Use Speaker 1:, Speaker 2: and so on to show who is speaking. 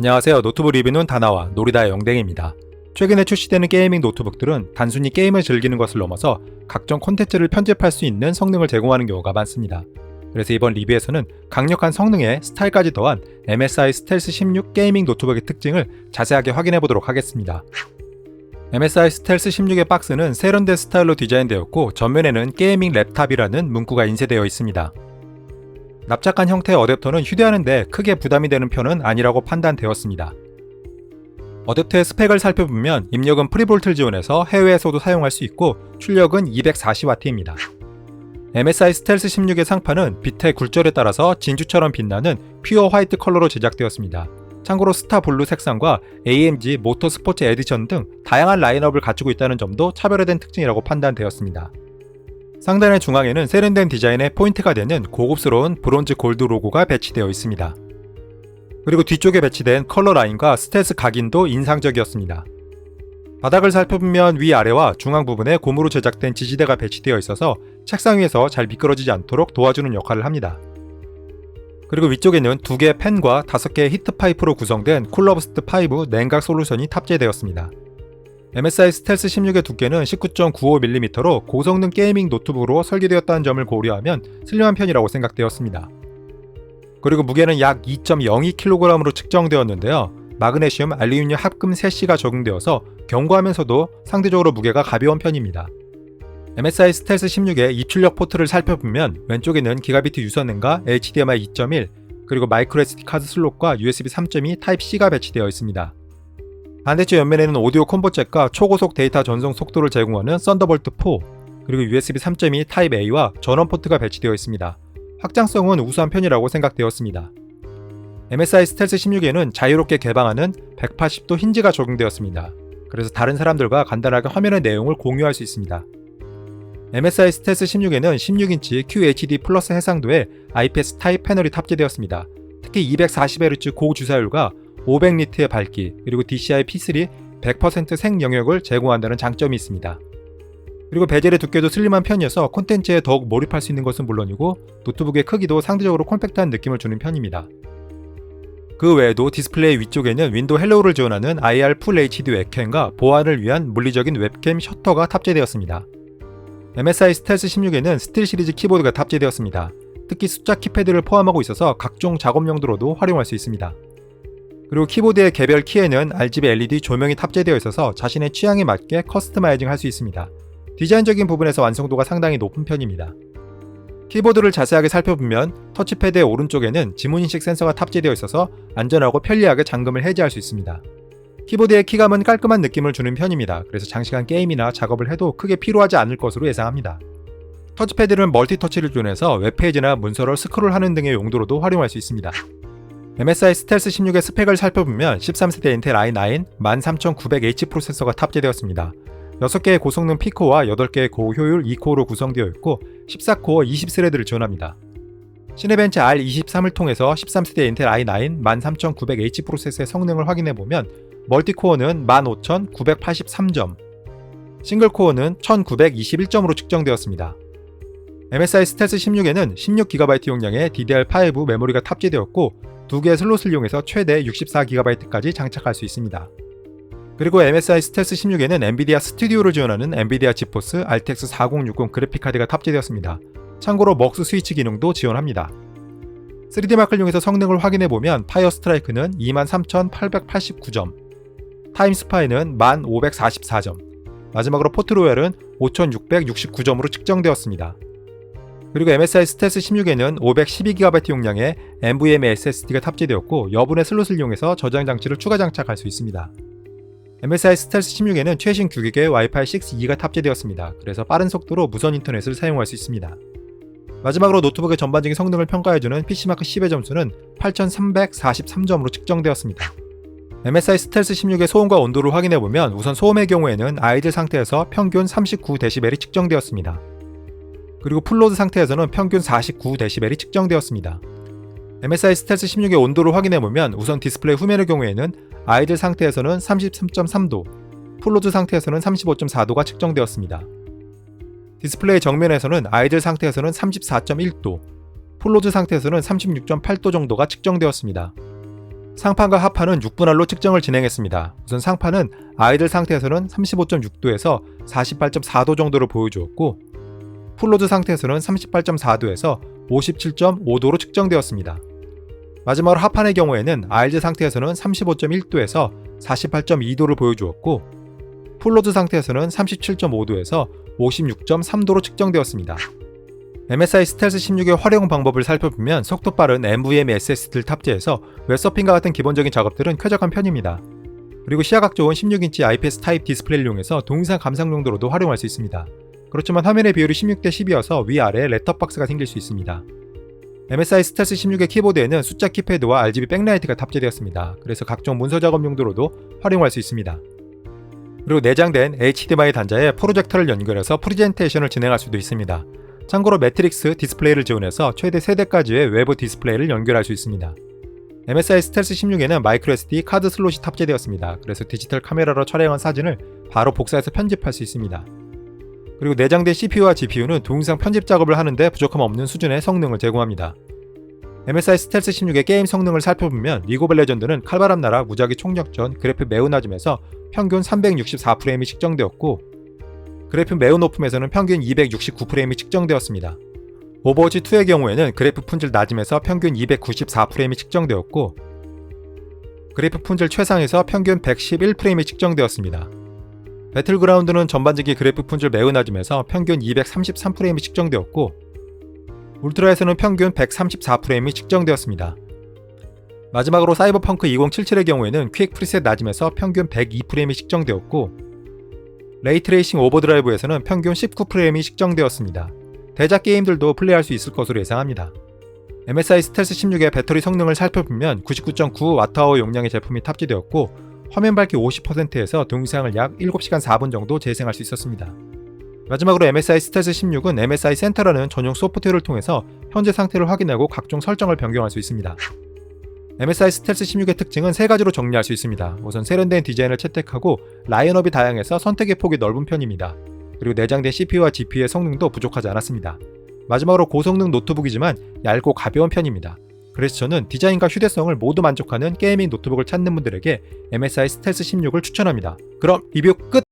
Speaker 1: 안녕하세요. 노트북 리뷰는 다나와 놀이다의 영댕입니다. 최근에 출시되는 게이밍 노트북들은 단순히 게임을 즐기는 것을 넘어서 각종 콘텐츠를 편집할 수 있는 성능을 제공하는 경우가 많습니다. 그래서 이번 리뷰에서는 강력한 성능에 스타일까지 더한 MSI 스텔스 16 게이밍 노트북의 특징을 자세하게 확인해 보도록 하겠습니다. MSI 스텔스 16의 박스는 세련된 스타일로 디자인되었고 전면에는 게이밍 랩탑이라는 문구가 인쇄되어 있습니다. 납작한 형태의 어댑터는 휴대하는데 크게 부담이 되는 편은 아니라고 판단되었습니다. 어댑터의 스펙을 살펴보면 입력은 프리볼트를 지원해서 해외에서도 사용할 수 있고 출력은 240W입니다. MSI 스텔스 16의 상판은 빛의 굴절에 따라서 진주처럼 빛나는 퓨어 화이트 컬러로 제작되었습니다. 참고로 스타 블루 색상과 AMG 모터 스포츠 에디션 등 다양한 라인업을 갖추고 있다는 점도 차별화된 특징이라고 판단되었습니다. 상단의 중앙에는 세련된 디자인의 포인트가 되는 고급스러운 브론즈 골드 로고가 배치되어 있습니다. 그리고 뒤쪽에 배치된 컬러 라인과 스텔스 각인도 인상적이었습니다. 바닥을 살펴보면 위아래와 중앙 부분에 고무로 제작된 지지대가 배치되어 있어서 책상 위에서 잘 미끄러지지 않도록 도와주는 역할을 합니다. 그리고 위쪽에는 두 개의 팬과 다섯 개의 히트 파이프로 구성된 쿨러버스트 5 냉각 솔루션이 탑재되었습니다. MSI 스텔스 16의 두께는 19.95mm로 고성능 게이밍 노트북으로 설계되었다는 점을 고려하면 슬림한 편이라고 생각되었습니다. 그리고 무게는 약 2.02kg으로 측정되었는데요. 마그네슘, 알루미늄 합금 3C가 적용되어서 견고하면서도 상대적으로 무게가 가벼운 편입니다. MSI 스텔스 16의 입출력 포트를 살펴보면 왼쪽에는 기가비트 유선랜과 HDMI 2.1 그리고 마이크로 SD 카드 슬롯과 USB 3.2 타입C가 배치되어 있습니다. 반대쪽 옆면에는 오디오 콤보 잭과 초고속 데이터 전송 속도를 제공하는 썬더볼트 4 그리고 USB 3.2 타입 A와 전원 포트가 배치되어 있습니다. 확장성은 우수한 편이라고 생각되었습니다. MSI 스텔스 16에는 자유롭게 개방하는 180도 힌지가 적용되었습니다. 그래서 다른 사람들과 간단하게 화면의 내용을 공유할 수 있습니다. MSI 스텔스 16에는 16인치 QHD 플러스 해상도의 IPS 타입 패널이 탑재되었습니다. 특히 240Hz 고주사율과 500니트의 밝기, 그리고 DCI P3 100% 생 영역을 제공한다는 장점이 있습니다. 그리고 베젤의 두께도 슬림한 편이어서 콘텐츠에 더욱 몰입할 수 있는 것은 물론이고 노트북의 크기도 상대적으로 콤팩트한 느낌을 주는 편입니다. 그 외에도 디스플레이 위쪽에는 윈도우 헬로우를 지원하는 IR 풀 HD 웹캠과 보안을 위한 물리적인 웹캠 셔터가 탑재되었습니다. MSI 스텔스 16에는 스틸 시리즈 키보드가 탑재되었습니다. 특히 숫자 키패드를 포함하고 있어서 각종 작업 용도로도 활용할 수 있습니다. 그리고 키보드의 개별 키에는 RGB LED 조명이 탑재되어 있어서 자신의 취향에 맞게 커스터마이징 할 수 있습니다. 디자인적인 부분에서 완성도가 상당히 높은 편입니다. 키보드를 자세하게 살펴보면 터치패드의 오른쪽에는 지문인식 센서가 탑재되어 있어서 안전하고 편리하게 잠금을 해제할 수 있습니다. 키보드의 키감은 깔끔한 느낌을 주는 편입니다. 그래서 장시간 게임이나 작업을 해도 크게 필요하지 않을 것으로 예상합니다. 터치패드는 멀티터치를 지원해서 웹페이지나 문서를 스크롤하는 등의 용도로도 활용할 수 있습니다. MSI 스텔스 16의 스펙을 살펴보면 13세대 인텔 i9 13900H 프로세서가 탑재되었습니다. 6개의 고성능 P코어와 8개의 고효율 2코어로 구성되어 있고 14코어 20스레드를 지원합니다. 시네벤치 R23을 통해서 13세대 인텔 i9 13900H 프로세서의 성능을 확인해보면 멀티코어는 15983점, 싱글코어는 1921점으로 측정되었습니다. MSI 스텔스 16에는 16GB 용량의 DDR5 메모리가 탑재되었고 두 개의 슬롯을 이용해서 최대 64GB까지 장착할 수 있습니다. 그리고 MSI 스텔스 16에는 엔비디아 스튜디오를 지원하는 엔비디아 지포스 RTX 4060 그래픽카드가 탑재되었습니다. 참고로 먹스 스위치 기능도 지원합니다. 3D 마크를 이용해서 성능을 확인해 보면 파이어 스트라이크는 23,889점, 타임 스파이는 1,544점, 마지막으로 포트로얄은 5,669점으로 측정되었습니다. 그리고 MSI 스텔스 16에는 512GB 용량의 NVMe SSD가 탑재되었고 여분의 슬롯을 이용해서 저장 장치를 추가 장착할 수 있습니다. MSI 스텔스 16에는 최신 규격의 와이파이 6E가 탑재되었습니다. 그래서 빠른 속도로 무선 인터넷을 사용할 수 있습니다. 마지막으로 노트북의 전반적인 성능을 평가해주는 PC마크 10의 점수는 8343점으로 측정되었습니다. MSI 스텔스 16의 소음과 온도를 확인해보면 우선 소음의 경우에는 아이들 상태에서 평균 39dB이 측정되었습니다. 그리고 풀로드 상태에서는 평균 49dB이 측정되었습니다. MSI 스텔스 16의 온도를 확인해보면 우선 디스플레이 후면의 경우에는 아이들 상태에서는 33.3도, 풀로드 상태에서는 35.4도가 측정되었습니다. 디스플레이 정면에서는 아이들 상태에서는 34.1도, 풀로드 상태에서는 36.8도 정도가 측정되었습니다. 상판과 하판은 6분할로 측정을 진행했습니다. 우선 상판은 아이들 상태에서는 35.6도에서 48.4도 정도를 보여주었고 풀로드 상태에서는 38.4도에서 57.5도로 측정되었습니다. 마지막으로 하판의 경우에는 아이들 상태에서는 35.1도에서 48.2도를 보여주었고 풀로드 상태에서는 37.5도에서 56.3도로 측정되었습니다. MSI 스텔스 16의 활용 방법을 살펴보면 속도 빠른 NVMe SSD를 탑재해서 웹서핑과 같은 기본적인 작업들은 쾌적한 편입니다. 그리고 시야각 좋은 16인치 IPS 타입 디스플레이를 이용해서 동영상 감상 용도로도 활용할 수 있습니다. 그렇지만 화면의 비율이 16대 10이어서 위아래에 렛터박스가 생길 수 있습니다. MSI 스텔스 16의 키보드에는 숫자 키패드와 RGB 백라이트가 탑재되었습니다. 그래서 각종 문서 작업 용도로도 활용할 수 있습니다. 그리고 내장된 HDMI 단자에 프로젝터를 연결해서 프리젠테이션을 진행할 수도 있습니다. 참고로 매트릭스 디스플레이를 지원해서 최대 3대까지의 외부 디스플레이를 연결할 수 있습니다. MSI 스텔스 16에는 마이크로 SD 카드 슬롯이 탑재되었습니다. 그래서 디지털 카메라로 촬영한 사진을 바로 복사해서 편집할 수 있습니다. 그리고 내장된 CPU와 GPU는 동영상 편집 작업을 하는데 부족함 없는 수준의 성능을 제공합니다. MSI 스텔스 16의 게임 성능을 살펴보면 리그 오브 레전드는 칼바람 나라 무작위 총력전 그래픽 매우 낮음에서 평균 364프레임이 측정되었고 그래픽 매우 높음에서는 평균 269프레임이 측정되었습니다. 오버워치 2의 경우에는 그래픽 품질 낮음에서 평균 294프레임이 측정되었고 그래픽 품질 최상에서 평균 111프레임이 측정되었습니다. 배틀그라운드는 전반적인 그래픽 품질 매우 낮음에서 평균 233프레임이 측정되었고 울트라에서는 평균 134프레임이 측정되었습니다. 마지막으로 사이버펑크 2077의 경우에는 퀵 프리셋 낮음에서 평균 102프레임이 측정되었고 레이트레이싱 오버드라이브에서는 평균 19프레임이 측정되었습니다. 대작 게임들도 플레이할 수 있을 것으로 예상합니다. MSI 스텔스 16의 배터리 성능을 살펴보면 99.9Wh 용량의 제품이 탑재되었고 화면 밝기 50%에서 동영상을 약 7시간 4분 정도 재생할 수 있었습니다. 마지막으로 MSI 스텔스 16은 MSI 센터라는 전용 소프트웨어를 통해서 현재 상태를 확인하고 각종 설정을 변경할 수 있습니다. MSI 스텔스 16의 특징은 세 가지로 정리할 수 있습니다. 우선 세련된 디자인을 채택하고 라인업이 다양해서 선택의 폭이 넓은 편입니다. 그리고 내장된 CPU와 GPU의 성능도 부족하지 않았습니다. 마지막으로 고성능 노트북이지만 얇고 가벼운 편입니다. 그래서 저는 디자인과 휴대성을 모두 만족하는 게이밍 노트북을 찾는 분들에게 MSI 스텔스 16을 추천합니다. 그럼 리뷰 끝!